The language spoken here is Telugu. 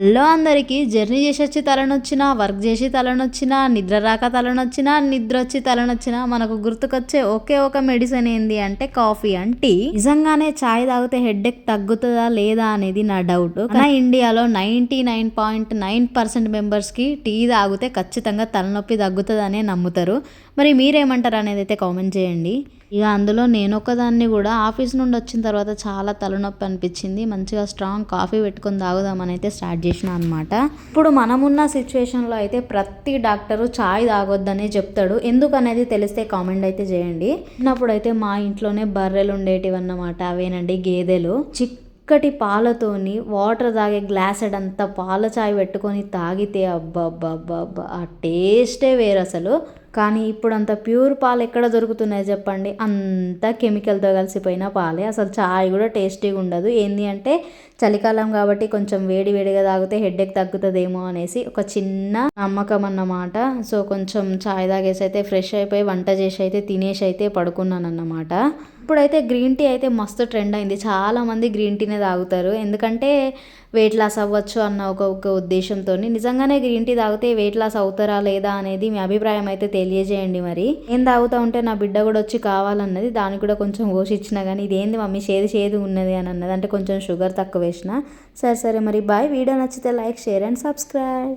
హలో అందరికీ జర్నీ చేసి వచ్చి తలనొచ్చినా వర్క్ చేసి తలనొచ్చినా నిద్ర రాక తలనొచ్చినా నిద్ర వచ్చి తలనొచ్చినా మనకు గుర్తుకొచ్చే ఒకే ఒక మెడిసిన్ ఏంది అంటే కాఫీ అండ్ టీ. నిజంగానే చాయ్ తాగితే హెడ్ ఎక్ తగ్గుతుందా లేదా అనేది నా డౌట్. కానీ ఇండియాలో ninety nine point nine percent మెంబర్స్కి టీ తాగితే ఖచ్చితంగా తలనొప్పి తగ్గుతుందనే నమ్ముతారు. మరి మీరేమంటారు అనేది అయితే కామెంట్ చేయండి. ఇక అందులో నేను ఒకదాన్ని కూడా ఆఫీస్ నుండి వచ్చిన తర్వాత చాలా తలనొప్పి అనిపించింది. మంచిగా స్ట్రాంగ్ కాఫీ పెట్టుకొని తాగుదామని అయితే స్టార్ట్ చేసిన అనమాట ఇప్పుడు మనమున్న సిచ్యువేషన్లో అయితే ప్రతి డాక్టరు చాయ్ తాగొద్దనే చెప్తాడు. ఎందుకనేది తెలిస్తే కామెంట్ అయితే చేయండి. చిన్నప్పుడైతే మా ఇంట్లోనే బర్రెలు ఉండేటివి అన్నమాట అవేనండి గేదెలు. చిక్ పాలతోని వాటర్ తాగే గ్లాసెడ్ అంతా పాల చాయ్ పెట్టుకొని తాగితే అబ్బబ్బబ్బబ్బా ఆ టేస్టే వేరు అసలు కానీ ఇప్పుడు అంత ప్యూర్ పాలు ఎక్కడ దొరుకుతున్నాయి చెప్పండి. అంతా కెమికల్తో కలిసిపోయిన పాలే. అసలు చాయ్ కూడా టేస్టీగా ఉండదు. ఏంది అంటే చలికాలం కాబట్టి కొంచెం వేడి వేడిగా తాగితే హెడ్ఏక్ తగ్గుతుందేమో అనేసి ఒక చిన్న నమ్మకం అన్నమాట. సో కొంచెం చాయ్ తాగేసి అయితే ఫ్రెష్ అయిపోయి వంట చేసి అయితే తినేసి అయితే పడుకున్నాను అన్నమాట ఇప్పుడైతే గ్రీన్ టీ అయితే మస్తు ట్రెండ్ అయింది. చాలామంది గ్రీన్ టీనే తాగుతారు. ఎందుకంటే వెయిట్ లాస్ అవ్వచ్చు అన్న ఒక ఒక ఉద్దేశంతో నిజంగానే గ్రీన్ టీ తాగితే వెయిట్ లాస్ అవుతారా లేదా అనేది మీ అభిప్రాయం అయితే తెలియజేయండి మరి. ఏం తాగుతా ఉంటే నా బిడ్డ కూడా వచ్చి కావాలన్నది దానికి కూడా కొంచెం పోషించిన కానీ ఇదేంది మమ్మీ చేదు చేదు ఉన్నది అని అన్నది. అంటే కొంచెం షుగర్ తక్కువ వేసిన. సరే సరే మరి బాయ్. వీడియో నచ్చితే లైక్ షేర్ అండ్ సబ్స్క్రైబ్.